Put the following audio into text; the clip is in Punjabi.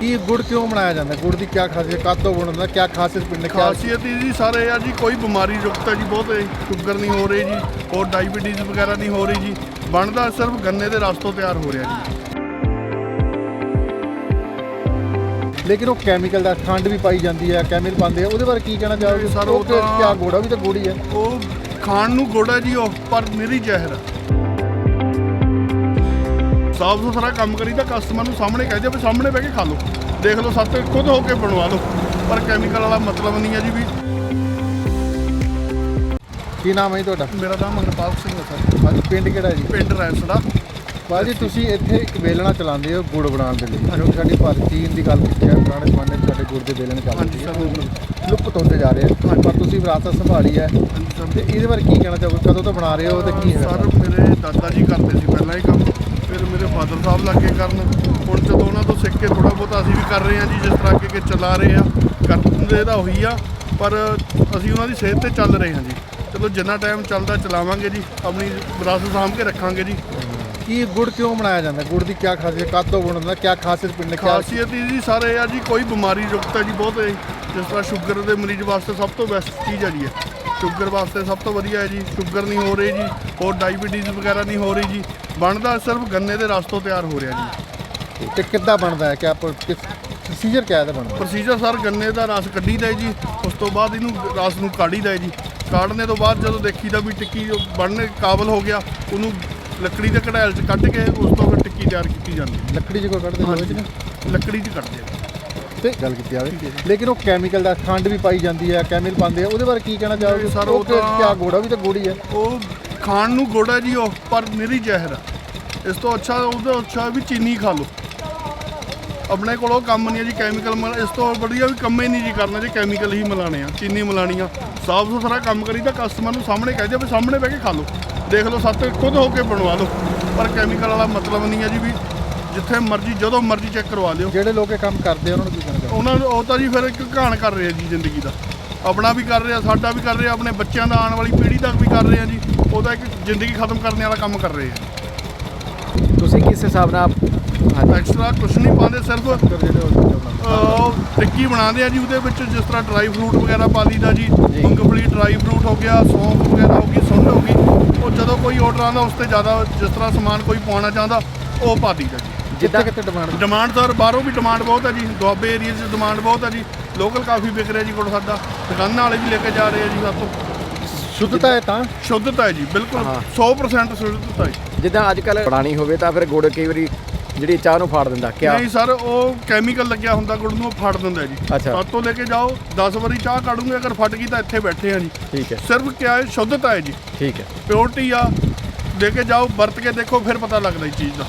ਕੀ ਗੁੜ ਕਿਉਂ ਬਣਾਇਆ ਜਾਂਦਾ? ਗੁੜ ਦੀ ਕੀ ਖਾਸੀਅਤ ਕਦ ਤੋਂ ਬਣਦਾ ਕੀ ਖਾਸੀਅਤ ਪਿੰਡ ਕਿਆ ਖਾਸੀਅਤ ਇਹ ਜੀ ਸਾਰੇ ਆ ਜੀ ਕੋਈ ਬਿਮਾਰੀ ਰੁਕਤ ਜੀ ਬਹੁਤ ਸ਼ੂਗਰ ਨਹੀਂ ਹੋ ਰਹੀ ਜੀ ਹੋਰ ਡਾਇਬੀਟੀਜ਼ ਵਗੈਰਾ ਨਹੀਂ ਹੋ ਰਹੀ ਜੀ। ਬਣਦਾ ਸਿਰਫ ਗੰਨੇ ਦੇ ਰਸ ਤੋਂ ਤਿਆਰ ਹੋ ਰਿਹਾ ਜੀ। ਲੇਕਿਨ ਉਹ ਕੈਮੀਕਲ ਦਾ ਖੰਡ ਵੀ ਪਾਈ ਜਾਂਦੀ ਹੈ ਕੈਮੀਕਲ ਪਾਉਂਦੇ ਆ। ਉਹਦੇ ਬਾਰੇ ਕੀ ਕਹਿਣਾ ਚਾਹੋਗੇ? ਸਰ, ਉਹ ਤਾਂ- ਕਿਆ ਗੋੜਾ ਵੀ ਤਾਂ ਗੁੜ ਹੀ ਹੈ ਉਹ ਖਾਣ ਨੂੰ ਗੁੜ ਜੀ ਉਹ ਪਰ ਨਿਰੀ ਜ਼ਹਿਰ ਹੈ ਸਾਫ਼ ਸੁਥਰਾ ਕੰਮ ਕਰੀਦਾ ਕਸਟਮਰ ਨੂੰ ਸਾਹਮਣੇ ਕਹਿ ਦਿਓ ਵੀ ਸਾਹਮਣੇ ਬਹਿ ਕੇ ਖਾ ਲਓ। ਦੇਖ ਲਓ ਸੱਤ ਖੁਦ ਹੋ ਕੇ ਬਣਵਾ ਲਓ ਪਰ ਕੈਮੀਕਲ ਵਾਲਾ ਮਤਲਬ ਨਹੀਂ ਹੈ ਜੀ ਵੀ। ਕੀ ਨਾਮ ਹੈ ਜੀ ਤੁਹਾਡਾ? ਮੇਰਾ ਨਾਮ ਅਮਰਪਾਲ ਸਿੰਘ ਹੈ ਸਰ। ਹਾਂਜੀ ਪਿੰਡ ਕਿਹੜਾ ਜੀ? ਪਿੰਡ ਰੈਂਸੜਾ। ਬਾਜੀ ਤੁਸੀਂ ਇੱਥੇ ਇੱਕ ਵੇਲਣਾ ਚਲਾਉਂਦੇ ਹੋ ਗੁੜ ਬਣਾਉਣ ਦੇ ਲਈ। ਕਿਉਂਕਿ ਸਾਡੀ ਭਾਰਤ ਦੀ ਗੱਲ ਕੀਤੀ ਹੈ ਪੁਰਾਣੇ ਜ਼ਮਾਨੇ 'ਚ ਸਾਡੇ ਗੁੜ ਦੇ ਵੇਲਣ ਚੱਲਦੇ ਸੀ ਲੁਪਤ ਹੁੰਦੇ ਜਾ ਰਹੇ ਪਰ ਤੁਸੀਂ ਵਿਰਾਸਤ ਸੰਭਾਲੀ ਹੈ। ਤੇ ਇਹਦੇ ਬਾਰੇ ਕੀ ਕਹਿਣਾ ਚਾਹੋਗੇ? ਕਦੋਂ ਤੋਂ ਬਣਾ ਰਹੇ ਹੋ ਤੇ ਕੀ ਹੈ? ਸਰ ਮੇਰੇ ਦਾਦਾ ਜੀ ਕਰਦੇ ਸੀ ਪਹਿਲਾਂ ਇਹ ਕੰਮ। ਫਿਰ ਮੇਰੇ ਫਾਦਰ ਸਾਹਿਬ ਲੱਗੇ ਕਰਨ। ਹੁਣ ਜਦੋਂ ਉਹਨਾਂ ਤੋਂ ਸਿੱਖ ਕੇ ਥੋੜਾ ਬਹੁਤਾ ਅਸੀਂ ਵੀ ਕਰ ਰਹੇ ਹਾਂ ਜੀ ਜਿਸ ਤਰ੍ਹਾਂ ਕਿ ਚਲਾ ਰਹੇ ਆ ਕਰਦੇ ਤਾਂ ਉਹੀ ਆ ਪਰ ਅਸੀਂ ਉਹਨਾਂ ਦੀ ਸਿਹਤ ਤੇ ਚੱਲ ਰਹੇ ਹਾਂ ਜੀ। ਚਲੋ ਜਿੰਨਾ ਟਾਈਮ ਚੱਲਦਾ ਚਲਾਵਾਂਗੇ ਜੀ ਆਪਣੀ ਵਿਰਾਸਤ ਸਾਂਭ ਕੇ ਰੱਖਾਂਗੇ ਜੀ। ਕੀ ਗੁੜ ਕਿਉਂ ਬਣਾਇਆ ਜਾਂਦਾ? ਗੁੜ ਦੀ ਕੀ ਖਾਸੀਅਤ ਕਦ ਤੋਂ ਬਣਦਾ? ਕੀ ਖਾਸੀਅਤ ਪਿੰਡ ਕਿਆ ਖਾਸੀਅਤ ਜੀ ਸਾਰੇ ਆ ਜੀ ਕੋਈ ਬਿਮਾਰੀ ਰੁਕਤ ਜੀ ਬਹੁਤ ਜਿਸ ਤਰ੍ਹਾਂ ਸ਼ੂਗਰ ਦੇ ਮਰੀਜ਼ ਵਾਸਤੇ ਸਭ ਤੋਂ ਬੈਸਟ ਚੀਜ਼ ਹੈ ਜੀ ਸ਼ੂਗਰ ਵਾਸਤੇ ਸਭ ਤੋਂ ਵਧੀਆ ਹੈ ਜੀ ਸ਼ੂਗਰ ਨਹੀਂ ਹੋ ਰਹੀ ਜੀ ਹੋਰ ਡਾਇਬੀਟੀਜ਼ ਵਗੈਰਾ ਨਹੀਂ ਹੋ ਰਹੀ ਜੀ। ਬਣਦਾ ਸਿਰਫ ਗੰਨੇ ਦੇ ਰਸ ਤੋਂ ਤਿਆਰ ਹੋ ਰਿਹਾ ਜੀ। ਤੇ ਕਿੱਦਾਂ ਬਣਦਾ ਹੈ? ਕਿ ਪ੍ਰੋਸੀਜਰ ਕਿਆ ਇਹਦਾ ਬਣਦਾ ਪ੍ਰੋਸੀਜਰ ਸਰ ਗੰਨੇ ਦਾ ਰਸ ਕੱਢੀਦਾ ਹੈ ਜੀ ਉਸ ਤੋਂ ਬਾਅਦ ਇਹਨੂੰ ਰਸ ਨੂੰ ਕਾੜੀਦਾ ਹੈ ਜੀ। ਕਾੜਨੇ ਤੋਂ ਬਾਅਦ ਜਦੋਂ ਦੇਖੀਦਾ ਵੀ ਟਿੱਕੀ ਜੋ ਬਣਨੇ ਕਾਬਲ ਹੋ ਗਿਆ ਉਹਨੂੰ ਲੱਕੜੀ ਦੇ ਕਢਾਇਲ 'ਚ ਕੱਢ ਕੇ ਉਸ ਤੋਂ ਫਿਰ ਟਿੱਕੀ ਤਿਆਰ ਕੀਤੀ ਜਾਂਦੀ ਹੈ। ਲੱਕੜੀ 'ਚ ਕੋਈ ਕੱਢਦੇ 'ਚ ਨਾ ਲੱਕੜੀ 'ਚ ਕੱਢਦੇ ਆ। ਤੇ ਗੱਲ ਕੀਤੀ ਜਾਵੇ। ਲੇਕਿਨ ਉਹ ਕੈਮੀਕਲ ਦਾ ਖੰਡ ਵੀ ਪਾਈ ਜਾਂਦੀ ਹੈ ਕੈਮੀਕਲ ਪਾਉਂਦੇ ਆ। ਉਹਦੇ ਬਾਰੇ ਕੀ ਕਹਿਣਾ ਚਾਹੋਗੇ? ਸਰ, ਉਹ ਤਾਂ- ਕਿਆ ਗੋੜਾ ਵੀ ਤਾਂ ਗੁੜ ਹੀ। ਉਹ ਖਾਣ ਨੂੰ ਗੁੜ ਜੀ ਉਹ ਪਰ ਨਿਰੀ ਜ਼ਹਿਰ ਹੈ ਇਸ ਤੋਂ ਅੱਛਾ ਉਹਦਾ ਅੱਛਾ ਵੀ ਚੀਨੀ ਖਾ ਲਓ। ਆਪਣੇ ਕੋਲ ਉਹ ਕੰਮ ਨਹੀਂ ਹੈ ਜੀ ਕੈਮੀਕਲ ਮਿਲ ਇਸ ਤੋਂ ਵਧੀਆ ਵੀ ਕੰਮ ਹੀ ਨਹੀਂ ਜੀ ਕਰਨਾ ਜੀ ਕੈਮੀਕਲ ਹੀ ਮਿਲਾਣੇ ਆ ਚੀਨੀ ਮਿਲਾਣੀ ਆ। ਸਾਫ਼ ਸੁਥਰਾ ਕੰਮ ਕਰੀਦਾ ਕਸਟਮਰ ਨੂੰ ਸਾਹਮਣੇ ਕਹਿ ਦਿਓ ਵੀ ਸਾਹਮਣੇ ਬਹਿ ਕੇ ਖਾ ਲਓ। ਦੇਖ ਲਓ ਸੱਤ ਖੁਦ ਹੋ ਕੇ ਬਣਵਾ ਲਓ। ਪਰ ਕੈਮੀਕਲ ਵਾਲਾ ਮਤਲਬ ਨਹੀਂ ਹੈ ਜੀ ਵੀ ਜਿੱਥੇ ਮਰਜ਼ੀ ਜਦੋਂ ਮਰਜ਼ੀ ਚੈੱਕ ਕਰਵਾ ਲਿਓ। ਜਿਹੜੇ ਲੋਕ ਇਹ ਕੰਮ ਕਰਦੇ ਆ ਉਹਨਾਂ ਨੂੰ ਕੀ ਚਾਹੋਗੇ? ਉਹਨਾਂ ਨੂੰ ਉਹ ਤਾਂ ਜੀ ਫਿਰ ਇੱਕ ਘਾਣ ਕਰ ਰਹੇ ਆ ਜੀ ਜ਼ਿੰਦਗੀ ਦਾ। ਆਪਣਾ ਵੀ ਕਰ ਰਿਹਾ ਸਾਡਾ ਵੀ ਕਰ ਰਿਹਾ ਆਪਣੇ ਬੱਚਿਆਂ ਦਾ ਆਉਣ ਵਾਲੀ ਪੀੜ੍ਹੀ ਦਾ ਵੀ ਕਰ ਰਹੇ ਆ ਜੀ। ਉਹਦਾ ਇੱਕ ਜ਼ਿੰਦਗੀ ਖਤਮ ਕਰਨ ਵਾਲਾ ਕੰਮ ਕਰ ਰਹੇ ਆ। ਤੁਸੀਂ ਕਿਸ ਹਿਸਾਬ ਨਾਲ ਐਕਸਟਰਾ ਕੁਝ ਨਹੀਂ ਪਾਉਂਦੇ ਸਿਰਫ ਉਹ। ਅਹ, ਉਹ ਟਿੱਕੀ ਬਣਾਉਂਦੇ ਆ ਜੀ ਉਹਦੇ ਵਿੱਚ ਜਿਸ ਤਰ੍ਹਾਂ ਡਰਾਈ ਫਰੂਟ ਵਗੈਰਾ ਪਾ ਦਈਦਾ ਜੀ। ਜੀ। ਮੂੰਗਫਲੀ ਡਰਾਈ ਫਰੂਟ ਹੋ ਗਿਆ ਸੌਂਫ ਵਗੈਰਾ ਹੋ ਗਈ ਸੁੰਡ ਹੋ ਗਈ। ਉਹ ਜਦੋਂ ਕੋਈ ਆਰਡਰ ਆਉਂਦਾ ਉਸ ਤੇ ਜ਼ਿਆਦਾ ਜਿਸ ਤਰ੍ਹਾਂ ਸਮਾਨ ਕੋਈ ਪਾਉਣਾ ਚਾਹੁੰਦਾ ਉਹ ਪਾ ਦਈਦਾ ਜੀ। ਜਿੱਦਾਂ ਕਿੱਥੇ ਡਿਮਾਂਡ ਡਿਮਾਂਡ ਸਰ ਬਾਹਰੋਂ ਵੀ ਡਿਮਾਂਡ ਬਹੁਤ ਹੈ ਜੀ। ਦੁਆਬੇ ਏਰੀਆ 'ਚ ਡਿਮਾਂਡ ਬਹੁਤ ਹੈ ਜੀ। ਲੋਕਲ ਕਾਫੀ ਵਿਕ ਰਿਹਾ ਜੀ ਗੁੜ ਸਾਡਾ ਦੁਕਾਨਾਂ ਵਾਲੇ ਵੀ ਲੈ ਕੇ ਜਾ ਰਹੇ ਆ ਜੀ ਸਾਤੋਂ ਸ਼ੁੱਧਤਾ ਹੈ ਤਾਂ? ਸ਼ੁੱਧਤਾ ਹੈ ਜੀ ਬਿਲਕੁਲ ਹਾਂ। 100% ਸ਼ੁੱਧਤਾ ਹੈ। ਜਿੱਦਾਂ ਅੱਜ ਕੱਲ ਬਣਾਣੀ ਹੋਵੇ ਤਾਂ ਫਿਰ ਗੁੜ ਕਈ ਵਾਰੀ ਜਿਹੜੀ ਚਾਹ ਨੂੰ ਫਾੜ ਦਿੰਦਾ ਕਿਆ? ਨਹੀਂ ਸਰ ਉਹ ਕੈਮੀਕਲ ਲੱਗਿਆ ਹੁੰਦਾ ਗੁੜ ਨੂੰ ਉਹ ਫੜ ਦਿੰਦਾ ਜੀ। ਅੱਛਾ। ਸਾਤੋਂ ਲੈ ਕੇ ਜਾਓ 10 ਵਾਰੀ ਚਾਹ ਕਾੜੂਗੇ ਅਗਰ ਫਟ ਗਈ ਤਾਂ ਇੱਥੇ ਬੈਠੇ ਆ ਜੀ। ਠੀਕ ਹੈ। ਸਿਰਫ ਕਿਆ ਹੈ ਸ਼ੁੱਧਤਾ ਹੈ ਜੀ। ਠੀਕ ਹੈ। ਪਿਓਰਟੀ ਆ। ਲੈ ਕੇ ਜਾਓ ਵਰਤ ਕੇ ਦੇਖੋ ਫਿਰ ਪਤਾ ਲੱਗਦਾ ਇਸ ਚੀਜ਼ ਦਾ।